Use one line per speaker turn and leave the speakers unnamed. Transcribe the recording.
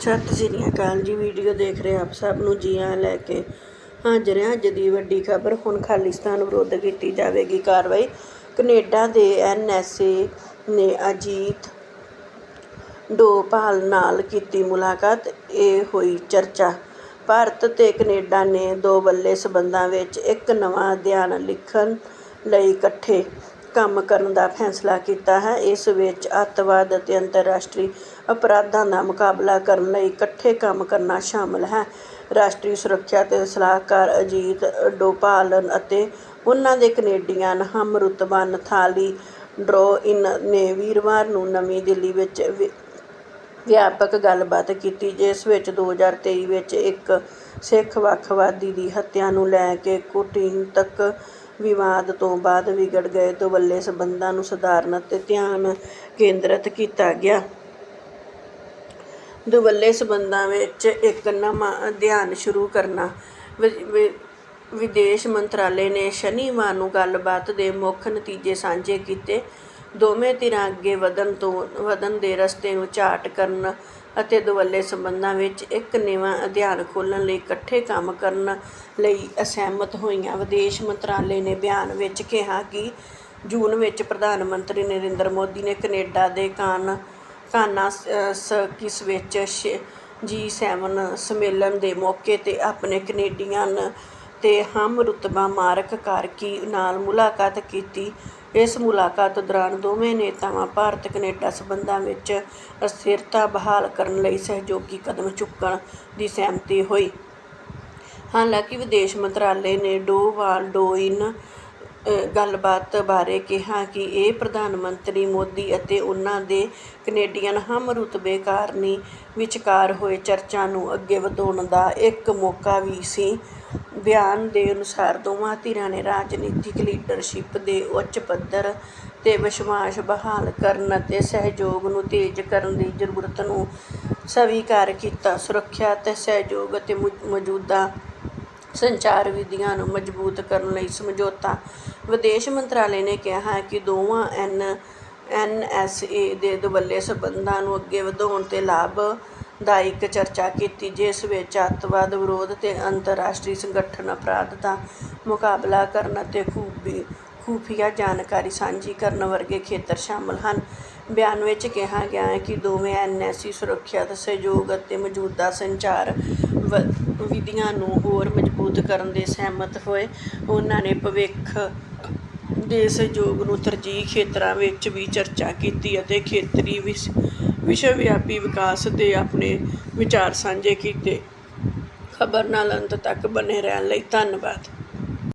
ਸਤਿ ਸ੍ਰੀ ਅਕਾਲ ਜੀ, ਵੀਡੀਓ ਦੇਖ ਰਹੇ ਆਪ ਸਭ ਨੂੰ ਜੀ ਆਇਆਂ ਲੈ ਕੇ ਹਾਜ਼ਰ ਹਾਂ। ਅੱਜ ਦੀ ਵੱਡੀ ਖਬਰ, ਹੁਣ ਖਾਲਿਸਤਾਨ ਵਿਰੁੱਧ ਕੀਤੀ ਜਾਵੇਗੀ ਕਾਰਵਾਈ। ਕੈਨੇਡਾ ਦੇ ਐਨਐਸਏ ਨੇ ਅਜੀਤ ਡੋਪਾਲ ਨਾਲ ਕੀਤੀ ਮੁਲਾਕਾਤ, ਇਹ ਹੋਈ ਚਰਚਾ। ਭਾਰਤ ਤੇ ਕੈਨੇਡਾ ਨੇ ਦੋ ਬੱਲੇ ਸਬੰਧਾਂ ਵਿੱਚ ਇੱਕ ਨਵਾਂ ਅਧਿਐਨ ਲਿਖਣ ਲਈ ਇਕੱਠੇ ਕੰਮ ਕਰਨ ਦਾ ਫੈਸਲਾ ਕੀਤਾ ਹੈ। ਇਸ ਵਿੱਚ ਅੱਤਵਾਦ ਅਤੇ ਅੰਤਰਰਾਸ਼ਟਰੀ ਅਪਰਾਧਾਂ ਦਾ ਮੁਕਾਬਲਾ ਕਰਨ ਲਈ ਇਕੱਠੇ ਕੰਮ ਕਰਨਾ ਸ਼ਾਮਲ ਹੈ। ਰਾਸ਼ਟਰੀ ਸੁਰੱਖਿਆ ਦੇ ਸਲਾਹਕਾਰ ਅਜੀਤ ਡੋਭਾਲ ਅਤੇ ਉਨ੍ਹਾਂ ਦੇ ਕੈਨੇਡੀਅਨ ਹਮਰੁਤਬਾ ਨਥਾਲੀ ਡਰੋਇਨ ਨੇ ਵੀਰਵਾਰ ਨੂੰ ਨਵੀਂ ਦਿੱਲੀ ਵਿੱਚ ਵਿਆਪਕ ਗੱਲਬਾਤ ਕੀਤੀ, ਜਿਸ ਵਿੱਚ 2023 ਵਿੱਚ ਇੱਕ ਸਿੱਖ ਵੱਖਵਾਦੀ ਦੀ ਹੱਤਿਆ ਨੂੰ ਲੈ ਕੇ ਕੂਟਨੀਤਕ ਵਿਵਾਦ ਤੋਂ ਬਾਅਦ ਵਿਗੜ ਗਏ। ਦੁਵੱਲੇ ਸਬੰਧਾਂ ਨੂੰ ਸੁਧਾਰਨ ਅਤੇ ਧਿਆਨ ਕੇਂਦਰਿਤ ਕੀਤਾ ਗਿਆ। ਦੁਵੱਲੇ ਸਬੰਧਾਂ ਵਿੱਚ ਇੱਕ ਨਵਾਂ ਅਧਿਐਨ ਸ਼ੁਰੂ ਕਰਨਾ। ਵਿਦੇਸ਼ ਮੰਤਰਾਲੇ ਨੇ ਸ਼ਨੀਵਾਰ ਨੂੰ ਗੱਲਬਾਤ ਦੇ ਮੁੱਖ ਨਤੀਜੇ ਸਾਂਝੇ ਕੀਤੇ। ਦੋਵੇਂ ਧਿਰਾਂ ਅੱਗੇ ਵਧਣ ਤੋਂ, ਵਧਣ ਦੇ ਰਸਤੇ ਨੂੰ ਝਾਟ ਕਰਨ ਅਤੇ ਦੁਵੱਲੇ ਸਬੰਧਾਂ ਵਿੱਚ ਇੱਕ ਨਵਾਂ ਅਧਿਐਨ ਖੋਲ੍ਹਣ ਲਈ ਇਕੱਠੇ ਕੰਮ ਕਰਨ ਲਈ ਅਸਹਿਮਤ ਹੋਈਆਂ। ਵਿਦੇਸ਼ ਮੰਤਰਾਲੇ ਨੇ ਬਿਆਨ ਵਿੱਚ ਕਿਹਾ ਕਿ ਜੂਨ ਵਿੱਚ ਪ੍ਰਧਾਨ ਮੰਤਰੀ ਨਰਿੰਦਰ ਮੋਦੀ ਨੇ ਕੈਨੇਡਾ ਦੇ ਕਾਨ ਕਾਨਾ ਵਿੱਚ ਜੀ ਸੈਵਨ ਸੰਮੇਲਨ ਦੇ ਮੌਕੇ ਤੇ ਆਪਣੇ ਕੈਨੇਡੀਅਨ ਤੇ ਹਮ ਰੁਤਬਾ ਮਾਰਕ ਕਾਰਕੀ ਨਾਲ ਮੁਲਾਕਾਤ ਕੀਤੀ। ਇਸ ਮੁਲਾਕਾਤ ਦੌਰਾਨ ਦੋਵੇਂ ਨੇਤਾਵਾਂ ਭਾਰਤ ਕੈਨੇਡਾ ਸਬੰਧਾਂ ਵਿੱਚ ਅਸਥਿਰਤਾ ਬਹਾਲ ਕਰਨ ਲਈ ਸਹਿਯੋਗੀ ਕਦਮ ਚੁੱਕਣ ਦੀ ਸਹਿਮਤੀ ਹੋਈ। ਹਾਲਾਂਕਿ ਵਿਦੇਸ਼ ਮੰਤਰਾਲੇ ਨੇ ਡੋਵਾਲ ਡੋਇਨ ਗੱਲਬਾਤ ਬਾਰੇ ਕਿਹਾ ਕਿ ਇਹ ਪ੍ਰਧਾਨ ਮੰਤਰੀ ਮੋਦੀ ਅਤੇ ਉਨ੍ਹਾਂ ਦੇ ਕੈਨੇਡੀਅਨ ਹਮ ਰੁਤਬੇ ਕਾਰਨੀ ਵਿਚਕਾਰ ਹੋਏ ਚਰਚਾ ਨੂੰ ਅੱਗੇ ਵਧਾਉਣ ਦਾ ਇੱਕ ਮੌਕਾ ਵੀ ਸੀ। ਬਿਆਨ ਦੇ ਅਨੁਸਾਰ ਦੋਵਾਂ ਧਿਰਾਂ ਨੇ ਰਾਜਨੀਤਿਕ ਲੀਡਰਸ਼ਿਪ ਦੇ ਉੱਚ ਪੱਧਰ ਤੇ ਵਿਸ਼ਵਾਸ ਬਹਾਲ ਕਰਨ ਅਤੇ ਸਹਿਯੋਗ ਨੂੰ ਤੇਜ਼ ਕਰਨ ਦੀ ਜ਼ਰੂਰਤ ਨੂੰ ਸਵੀਕਾਰ ਕੀਤਾ। ਸੁਰੱਖਿਆ ਅਤੇ ਸਹਿਯੋਗ ਅਤੇ ਮੌਜੂਦਾ ਸੰਚਾਰ ਵਿਧੀਆਂ ਨੂੰ ਮਜ਼ਬੂਤ ਕਰਨ ਲਈ ਸਮਝੌਤਾ। ਵਿਦੇਸ਼ ਮੰਤਰਾਲੇ ਨੇ ਕਿਹਾ ਹੈ ਕਿ ਦੋਵਾਂ ਐਨ ਐਨਐਸਏ ਦੇ ਦੁਵੱਲੇ ਸਬੰਧਾਂ ਨੂੰ ਅੱਗੇ ਵਧਾਉਣ ਤੇ ਲਾਭ ਦਾ ਇੱਕ ਚਰਚਾ ਕੀਤੀ, ਜਿਸ ਵਿੱਚ ਅੱਤਵਾਦ ਵਿਰੋਧ ਤੇ ਅੰਤਰਰਾਸ਼ਟਰੀ ਸੰਗਠਨ ਅਪਰਾਧ ਦਾ ਮੁਕਾਬਲਾ ਕਰਨ ਅਤੇ ਖੂਬੀ, ਖੂਫੀਆ ਜਾਣਕਾਰੀ ਸਾਂਝੀ ਕਰਨ ਵਰਗੇ ਖੇਤਰ ਸ਼ਾਮਲ ਹਨ। ਬਿਆਨ ਵਿੱਚ ਕਿਹਾ ਗਿਆ ਹੈ ਕਿ ਦੋਵੇਂ ਐਨਐਸਈ ਸੁਰੱਖਿਆ ਸਹਿਯੋਗ ਅਤੇ ਮੌਜੂਦਾ ਸੰਚਾਰ ਵ- ਵਿਧੀਆਂ ਨੂੰ ਹੋਰ ਮਜ਼ਬੂਤ ਕਰਨ ਦੇ ਸਹਿਮਤ ਹੋਏ। ਉਹਨਾਂ ਨੇ ਭਵਿੱਖ ਦੇ ਸਹਿਯੋਗ ਨੂੰ ਤਰਜੀਹ ਖੇਤਰਾਂ ਵਿੱਚ ਵੀ ਚਰਚਾ ਕੀਤੀ ਅਤੇ ਖੇਤਰੀ ਵਿਸ਼- ਵਿਸ਼ਵਵਿਆਪੀ ਵਿਕਾਸ ਦੇ ਆਪਣੇ ਵਿਚਾਰ ਸਾਂਝੇ ਕੀਤੇ। ਖਬਰ ਨਾਲ ਅੰਤ ਤੱਕ ਬਣੇ ਰਹਿਣ ਲਈ ਧੰਨਵਾਦ।